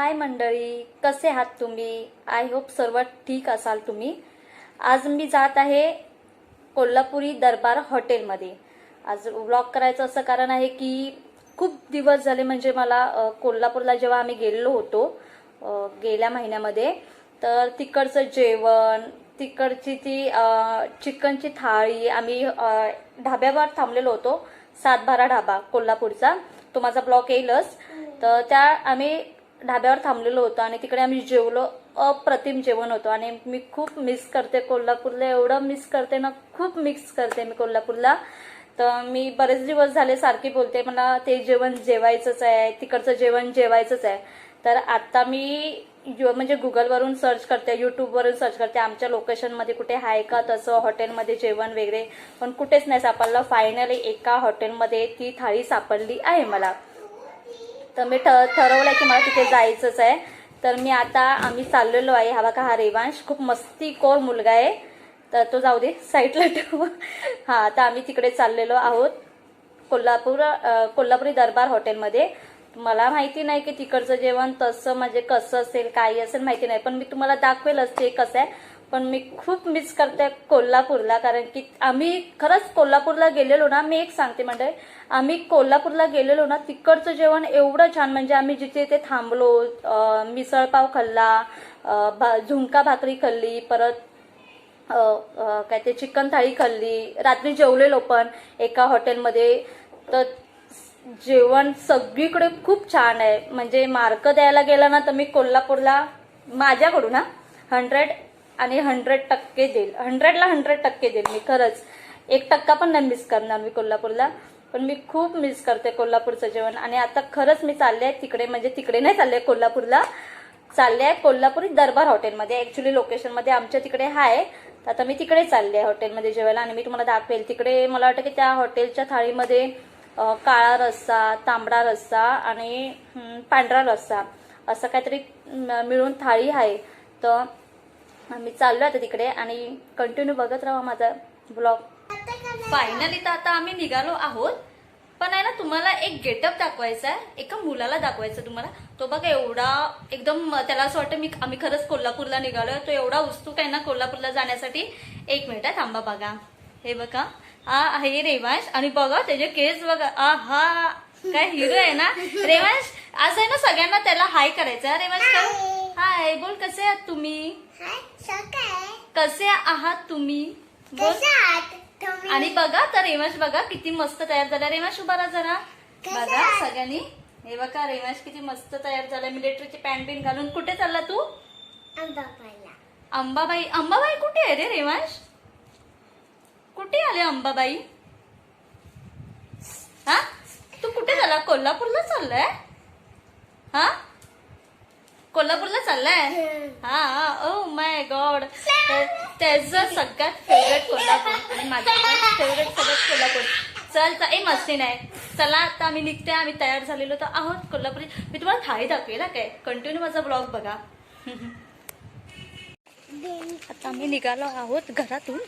हाय मंडळी कसे आहात तुम्ही? आय होप सर्व ठीक असाल तुम्ही. आज मी जात आहे कोल्हापुरी दरबार हॉटेलमध्ये. आज व्लॉग करायचं असं कारण आहे की खूप दिवस झाले म्हणजे मला कोल्हापूरला जेव्हा आम्ही गेलेलो होतो गेल्या महिन्यामध्ये तर तिकडचं जेवण तिकडची ती चिकनची थाळी आम्ही ढाब्यावर थांबलेलो होतो सातबारा ढाबा कोल्हापूरचा. तो माझा ब्लॉक येईलच. तर त्या आम्ही ढाब्यावर थांबलेलो होतो आणि तिकडे आम्ही जेवलो. अप्रतिम जेवण होतं. आणि मी खूप मिस करते कोल्हापूरला. एवढं मिस करते ना खूप मिस करते मी कोल्हापूरला. तर मी बरेच दिवस झाले सारखी बोलते मला ते जेवण जेवायचंच आहे तिकडचं जेवण जेवायचंच आहे. तर आता मी यु- म्हणजे गुगलवरून सर्च करते युट्यूबवरून सर्च करते आमच्या लोकेशनमध्ये कुठे आहे का तसं हॉटेलमध्ये जेवण वगैरे. पण कुठेच नाही सापडलं. फायनली एका हॉटेलमध्ये ती थाळी सापडली आहे मला. तर मी ठ ठरवलं की मला तिथे जायचंच आहे. तर मी आता आम्ही चाललेलो आहे. हा बघा हा रेवांश. खूप मस्ती कोर मुलगा आहे. तर तो जाऊ दे साईडला ठेवू. हा आता आम्ही तिकडे चाललेलो आहोत. कोल्हापूर कोल्हापुरी दरबार हॉटेलमध्ये. मला माहिती नाही की तिकडचं जेवण तसं म्हणजे कसं असेल काही असेल माहिती नाही. पण मी तुम्हाला दाखवेलच ते कसं आहे. पण मी खूप मिस करते कोल्हापूरला कारण की आम्ही खरंच कोल्हापूरला गेलेलो ना मी एक सांगते म्हणजे आम्ही कोल्हापूरला गेलेलो ना तिकडचं जेवण एवढं छान म्हणजे आम्ही जिथे ते थांबलो मिसळपाव खाल्ला भा- झुणका भाकरी खाल्ली परत काय ते चिकन थाळी खाल्ली रात्री जेवलेलो पण एका हॉटेलमध्ये. तर जेवण सगळीकडे खूप छान आहे म्हणजे मार्क द्यायला गेला ना तर मी कोल्हापूरला माझ्याकडून हा हंड्रेड आणि हंड्रेड टक्के देईल. हंड्रेडला हंड्रेड टक्के देईल मी खरंच. एक टक्का पण नाही मिस करणार मी कोल्हापूरला. पण मी खूप मिस करते कोल्हापूरचं जेवण. आणि आता खरंच मी चालले आहे तिकडे म्हणजे तिकडे नाही चालले कोल्हापूरला. चालले आहे कोल्हापुरी दरबार हॉटेलमध्ये. ॲक्च्युली लोकेशनमध्ये आमच्या तिकडे आहे तर आता मी तिकडे चालले आहे हॉटेलमध्ये जेवायला. आणि मी तुम्हाला दाखवेल तिकडे मला वाटतं की त्या हॉटेलच्या थाळीमध्ये काळा रस्सा तांबडा रस्सा आणि पांढरा रस्सा असं काहीतरी मिळून थाळी आहे. तर आम्ही चाललो आता तिकडे आणि कंटिन्यू बघत राहा माझा ब्लॉग फायनली तर आता आम्ही निघालो आहोत. पण आहे ना तुम्हाला एक गेटअप दाखवायचा आहे. एका मुलाला दाखवायचं तुम्हाला. तो बघा एवढा एकदम त्याला असं वाटतं मी आम्ही खरंच कोल्हापूरला निघालोय. तो एवढा उत्सुक आहे ना कोल्हापूरला जाण्यासाठी. एक मिनिट आहे थांबा बघा. हे बघा. हा आहे रेवांश. आणि बघा त्याचे केस बघा. आ हा काय हिरो आहे ना. रेवांश असं आहे ना सगळ्यांना त्याला हाय करायचं आहे. रेवांश हाय बोल कसे आहात तुम्ही? कसे आहात तुम्ही? बोल आणि बघा तर रेवांश बघा किती मस्त तयार झाला. रेवांश उभा राहा जरा. बघा सगळ्यांनी. हे बघा रेवांश किती मस्त तयार झाला. मिलिटरीची पॅन्ट बिन घालून. कुठे चालला तू? अंबाबाई. अंबाबाई कुठे आहे रे रेवांश कुठे आले अंबाबाई? हा? तू कुठे झाला? कोल्हापूरला चाललाय? हा? कोल्हापूरला चाललाय? हा. ओ माय गॉड त्याचं सगळ्यात फेवरेट कोल्हापूर. आणि माझं फेवरेट सगळ्यात कोल्हापूर. चल ए मस्ती नाही चला आता आम्ही निघते आम्ही तयार झालेलो तर आहोत कोल्हापुरी. मी तुम्हाला थाळी दाखवेल हा काय? कंटिन्यू माझा ब्लॉग बघा. आता आम्ही निघालो आहोत घरातून.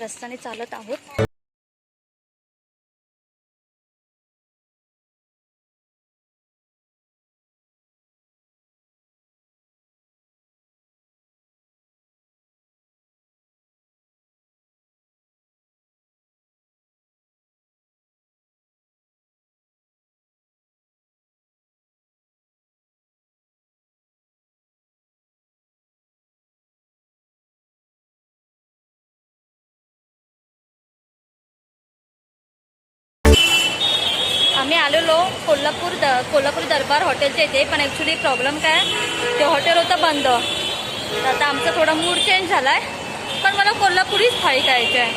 रस्त्याने चालत आहोत. आम्ही आलेलो कोल्हापूर द कोल्हापूर दरबार हॉटेलच्या इथे पण ॲक्च्युली प्रॉब्लेम काय? ते हॉटेल होतं बंद. तर आता आमचा थोडा मूड चेंज झाला आहे पण मला कोल्हापुरीच थाळी खायची आहे.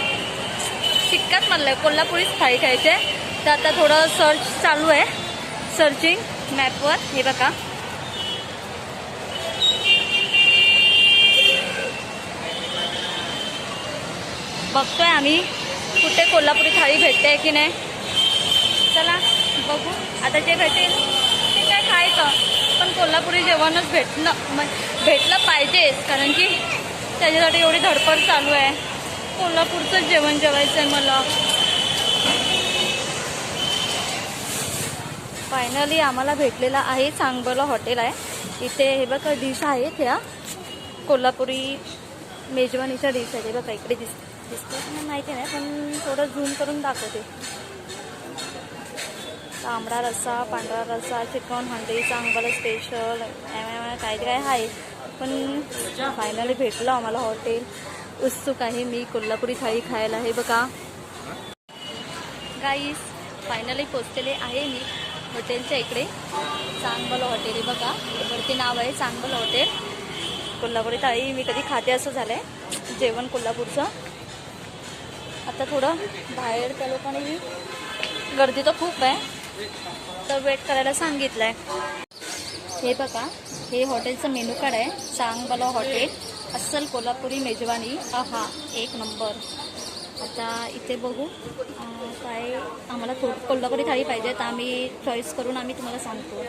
शिक्काच म्हणलं आहे कोल्हापुरीच थाळी खायची आहे. तर आता थोडं सर्च चालू आहे. सर्चिंग मॅपवर हे बघा. बघतोय आम्ही कुठे कोल्हापुरी थाळी भेटते की नाही. चला. बघू. आता जे भेटेल ते काय खायचं. पण कोल्हापुरी जेवणच भेटणं म- भेटलं पाहिजेच. कारण की त्याच्यासाठी एवढी धडपड चालू आहे. कोल्हापूरचं जेवण जेवायचं आहे मला. फायनली आम्हाला भेटलेला आहे चांगलं हॉटेल आहे. इथे हे बघा डिश आहेत ह्या. कोल्हापुरी मेजवानीच्या डिश आहेत. हे बघा इकडे दिस दिसतात मला माहिती नाही पण थोडं झूम करून दाखवते. तांबडा रस्सा पांढरा रस्सा चिकन हंडी चांगलं स्पेशल काय काय आहे. पण फायनली भेटलं आम्हाला हॉटेल उत्सुक आहे मी कोल्हापुरी थाळी खायला. आहे बघा. गाईस फायनली पोचलेले आहे मी हॉटेलच्या इकडे. चांगलं हॉटेल आहे बघा. वरती नाव आहे चांगलं हॉटेल कोल्हापुरी थाळी मी कधी खाते असं झालं आहे जेवण कोल्हापूरचं. आता थोडं बाहेर त्या लोकांनी गर्दी तर खूप आहे. तर वेट करायला सांगितलं आहे हे बघा हे हॉटेलचं मेनू कार्ड आहे. चांगबाला हॉटेल अस्सल कोल्हापुरी मेजवानी. हा एक नंबर आता इथे बघू. काय आम्हाला थोडं कोल्हापुरी थाळी पाहिजे तर आम्ही चॉईस करून आम्ही तुम्हाला सांगतो.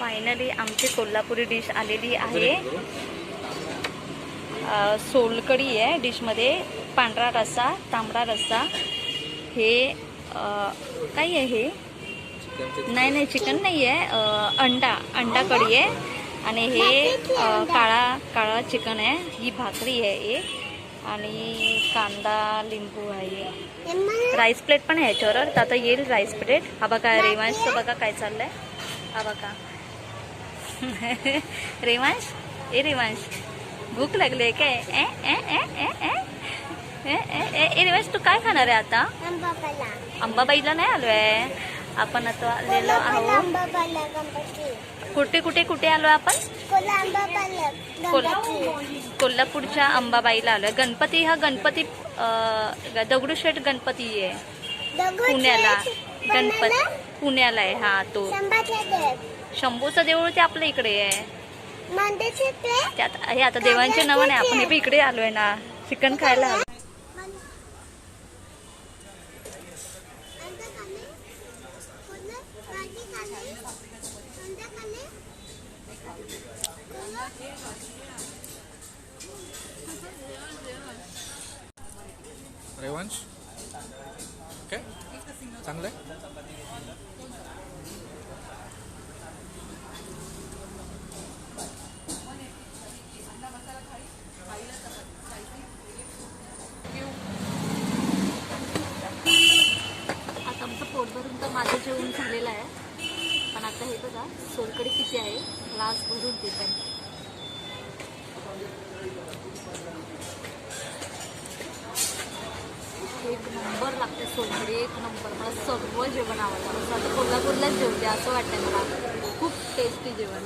फायनली आमची कोल्हापुरी डिश आलेली आहे. सोलकडी सोलकढी आहे डिशमध्ये पांढरा रस्सा तांबडा रस्सा. हे काही काय आहे हे? नाही नाही चिकन नाही आहे. अंडा अंडा कढी आहे. आणि हे काळा काळा चिकन आहे. ही भाकरी आहे एक. आणि कांदा लिंबू आहे. राईस प्लेट पण आहे याच्यावर. तर आता येईल राईस प्लेट हा बघा रेवांशचं बघा काय चाललंय. हा बघा. रेवांश? ए रेवांश. भूक लागली आहे काय ए तू काय खाणार आहे आता? अंबाबाईला नाही आलोय. आपण आता आलेलो आहोत. कुठे कुठे कुठे आलो आपण? कोल्हापूरच्या अंबाबाईला आलोय. गणपती हा गणपती दगडूशेठ गणपती आहे. पुण्याला. गणपती पुण्याला आहे हा तो. शंभूचं देऊळ ते आपल्या इकडे आहे. त्यात हे आता देवांचे नवन नाही आपण हे इकडे आलोय ना. चिकन खायला सोनकडे एक नंबर. मला सर्व जेवण आवडतं. असं आता कोल्हापूरलाच जेवते असं वाटतं मला. खूप टेस्टी जेवण.